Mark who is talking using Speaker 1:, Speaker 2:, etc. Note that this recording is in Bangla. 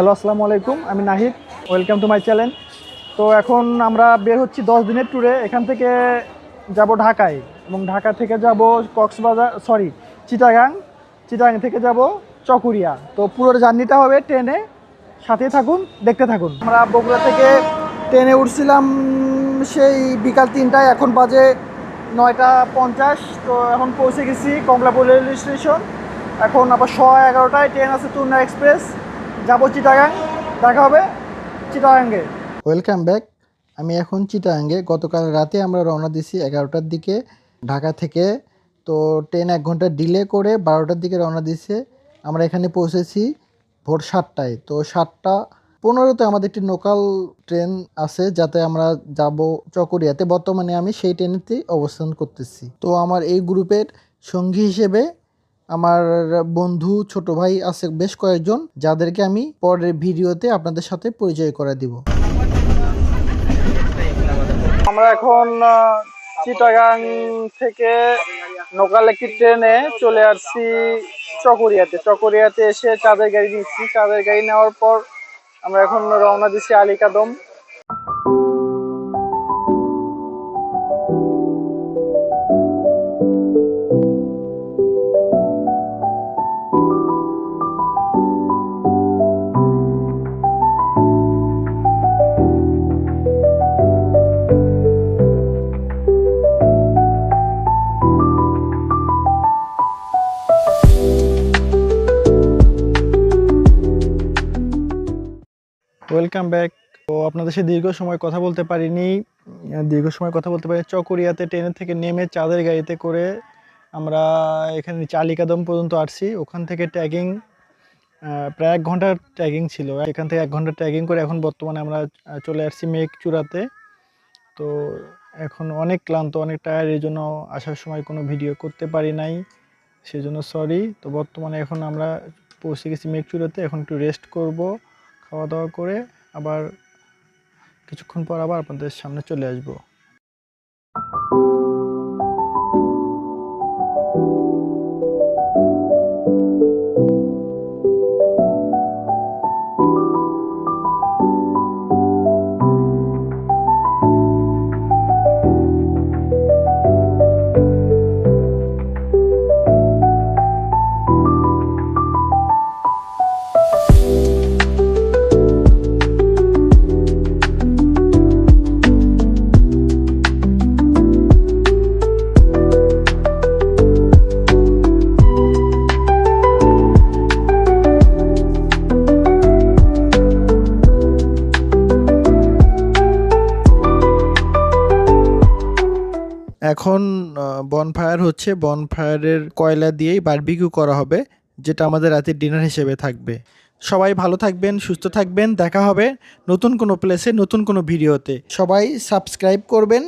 Speaker 1: হ্যালো, আসসালামু আলাইকুম, আমি Nahid, welcome to my channel. তো এখন আমরা বের হচ্ছি দশ দিনের ট্যুরে, এখান থেকে যাব ঢাকায় এবং ঢাকা থেকে যাব কক্সবাজার সরি চিটাগাং চিটাগাং থেকে যাব চকুরিয়া। তো পুরো জার্নিটা হবে ট্রেনে সাথে থাকুন, দেখতে থাকুন। আমরা বগুড়া থেকে ট্রেনে উঠছিলাম সেই বিকাল তিনটায়, এখন বাজে নয়টা পঞ্চাশ, তো এখন পৌঁছে গেছি কমলাপুর রেলওয়ে স্টেশন। এখন আবার শ এগারোটায় ট্রেন আছে তুর্না এক্সপ্রেস। যাব চিটাগাং, দেখা হবে চিটাগাঙ্গে।
Speaker 2: Welcome back. আমি এখন চিটাঙ্গে গতকাল রাতে আমরা রওনা দিছি এগারোটার দিকে ঢাকা থেকে। তো ট্রেন এক ঘণ্টা ডিলে করে বারোটার দিকে রওনা দিছে আমরা এখানে পৌঁছেছি ভোর সাতটায়। তো সাতটা পনেরোতে আমাদের একটি লোকাল ট্রেন আছে, যাতে আমরা যাব চকরিয়াতে। বর্তমানে আমি সেই ট্রেনেতেই অবস্থান করতেছি। তো আমার এই গ্রুপের সঙ্গী হিসেবে আমার বন্ধু, ছোট ভাই আছে বেশ কয়েকজন, যাদেরকে আমি পরের ভিডিওতে আপনাদের সাথে পরিচয় করে দিব।
Speaker 1: আমরা এখন চিটাগাং থেকে লোকাল একটি ট্রেনে চলে আসছি চকরিয়াতে। চকরিয়াতে এসে চাঁদের গাড়ি নিচ্ছি। চাঁদের গাড়ি নেওয়ার পর আমরা এখন রওনা দিচ্ছি আলিকাদম। ওয়েলকাম ব্যাক তো আপনাদের সাথে দীর্ঘ সময় কথা বলতে পারিনি। দীর্ঘ সময় কথা বলতে পারি চকরিয়াতে ট্রেনের থেকে নেমে চাঁদের গাড়িতে করে আমরা এখানে চালিকাদম পর্যন্ত আসছি। ওখান থেকে ট্যাগিং প্রায় এক ঘণ্টার ট্যাগিং ছিল। এখান থেকে এক ঘণ্টা ট্যাগিং করে এখন বর্তমানে আমরা চলে আসছি মেঘ চূড়াতে তো এখন অনেক ক্লান্ত, অনেক টায়ার এই জন্য আসার সময় কোনো ভিডিও করতে পারি নাই। সেজন্য সরি তো বর্তমানে এখন আমরা পৌঁছে গেছি মেঘচূড়াতে। এখন একটু রেস্ট করব। খাওয়া দাওয়া করে আবার কিছুক্ষণ পর আবার আপনাদের সামনে চলে আসব।
Speaker 2: এখন বনফায়ার হচ্ছে বনফায়ারের কয়লা দিয়েই বারবিকিউ করা হবে, যেটা আমাদের রাতের ডিনার হিসেবে থাকবে। সবাই ভালো থাকবেন, সুস্থ থাকবেন, দেখা হবে নতুন কোনো প্লেসে নতুন কোনো ভিডিওতে সবাই সাবস্ক্রাইব করবেন।